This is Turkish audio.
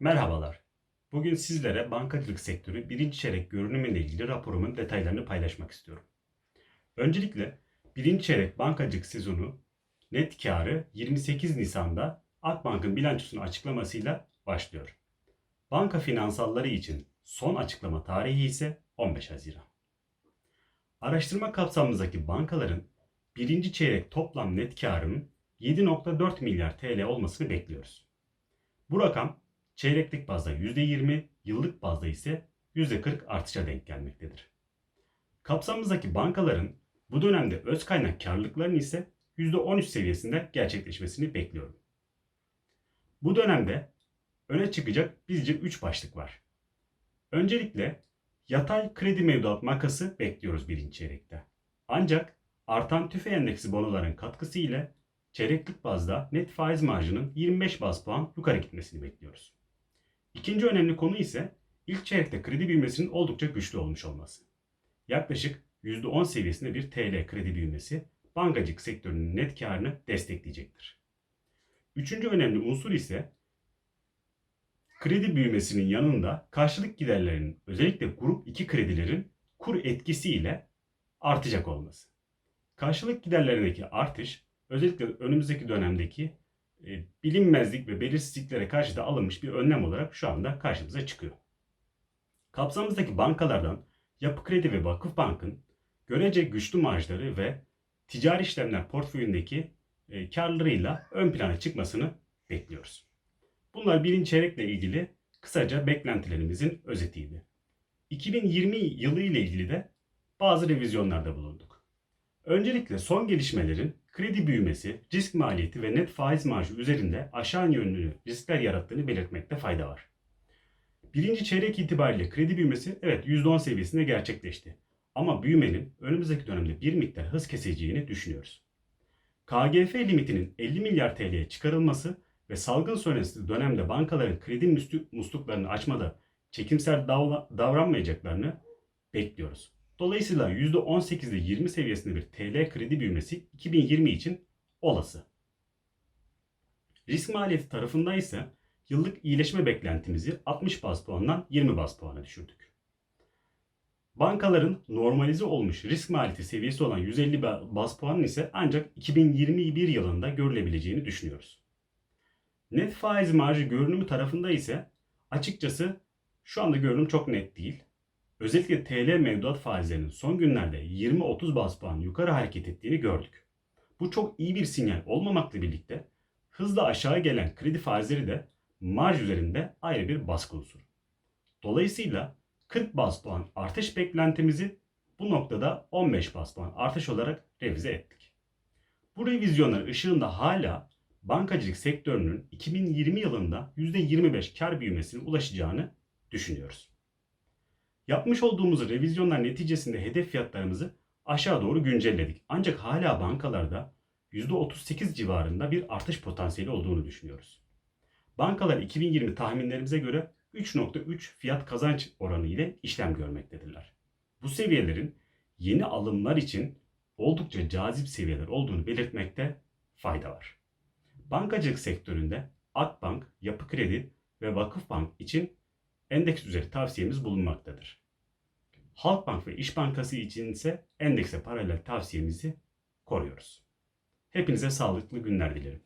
Merhabalar. Bugün sizlere bankacılık sektörü birinci çeyrek görünümüyle ilgili raporumun detaylarını paylaşmak istiyorum. Öncelikle birinci çeyrek bankacılık sezonu net karı 28 Nisan'da Akbank'ın bilançosunu açıklamasıyla başlıyor. Banka finansalları için son açıklama tarihi ise 15 Haziran. Araştırma kapsamımızdaki bankaların birinci çeyrek toplam net karının 7.4 milyar TL olmasını bekliyoruz. Bu rakam çeyreklik bazda %20, yıllık bazda ise %40 artışa denk gelmektedir. Kapsamımızdaki bankaların bu dönemde öz kaynak karlılıklarının ise %13 seviyesinde gerçekleşmesini bekliyorum. Bu dönemde öne çıkacak bizce 3 başlık var. Öncelikle yatay kredi mevduat makası bekliyoruz birinci çeyrekte. Ancak artan tüfe endeksi bonoların katkısı ile çeyreklik bazda net faiz marjının 25 baz puan yukarı gitmesini bekliyoruz. İkinci önemli konu ise ilk çeyrekte kredi büyümesinin oldukça güçlü olmuş olması. Yaklaşık %10 seviyesinde bir TL kredi büyümesi bankacılık sektörünün net karını destekleyecektir. Üçüncü önemli unsur ise kredi büyümesinin yanında karşılık giderlerinin özellikle grup 2 kredilerin kur etkisiyle artacak olması. Karşılık giderlerindeki artış özellikle önümüzdeki dönemdeki bilinmezlik ve belirsizliklere karşı da alınmış bir önlem olarak şu anda karşımıza çıkıyor. Kapsamımızdaki bankalardan Yapı Kredi ve Vakıfbank'ın görece güçlü marjları ve ticari işlemler portföyündeki e, karlarıyla ön plana çıkmasını bekliyoruz. Bunlar birinci çeyrekle ilgili kısaca beklentilerimizin özetiydi. 2020 yılı ile ilgili de bazı revizyonlarda bulunduk. Öncelikle son gelişmelerin kredi büyümesi, risk maliyeti ve net faiz marjı üzerinde aşağı yönlü riskler yarattığını belirtmekte fayda var. Birinci çeyrek itibariyle kredi büyümesi evet %10 seviyesinde gerçekleşti. Ama büyümenin önümüzdeki dönemde bir miktar hız keseceğini düşünüyoruz. KGF limitinin 50 milyar TL'ye çıkarılması ve salgın sonrası dönemde bankaların kredi musluklarını açmada çekimsel davra- davranmayacaklarını bekliyoruz. Dolayısıyla %18 ile 20 seviyesinde bir TL kredi büyümesi 2020 için olası. Risk maliyeti tarafında ise yıllık iyileşme beklentimizi 60 baz puandan 20 baz puana düşürdük. Bankaların normalize olmuş risk maliyeti seviyesi olan 150 ba- baz puanın ise ancak 2021 yılında görülebileceğini düşünüyoruz. Net faiz marjı görünümü tarafında ise açıkçası şu anda görünüm çok net değil. Özellikle TL mevduat faizlerinin son günlerde 20-30 baz puan yukarı hareket ettiğini gördük. Bu çok iyi bir sinyal olmamakla birlikte hızla aşağı gelen kredi faizleri de marj üzerinde ayrı bir baskı unsuru. Dolayısıyla 40 baz puan artış beklentimizi bu noktada 15 baz puan artış olarak revize ettik. Bu revizyonlar ışığında hala bankacılık sektörünün 2020 yılında %25 kar büyümesine ulaşacağını düşünüyoruz. Yapmış olduğumuz revizyonlar neticesinde hedef fiyatlarımızı aşağı doğru güncelledik. Ancak hala bankalarda %38 civarında bir artış potansiyeli olduğunu düşünüyoruz. Bankalar 2020 tahminlerimize göre 3.3 fiyat kazanç oranı ile işlem görmektedirler. Bu seviyelerin yeni alımlar için oldukça cazip seviyeler olduğunu belirtmekte fayda var. Bankacılık sektöründe Akbank, Yapı Kredi ve Vakıfbank için endeks üzeri tavsiyemiz bulunmaktadır. Halkbank ve İş Bankası için ise endekse paralel tavsiyemizi koruyoruz. Hepinize sağlıklı günler dilerim.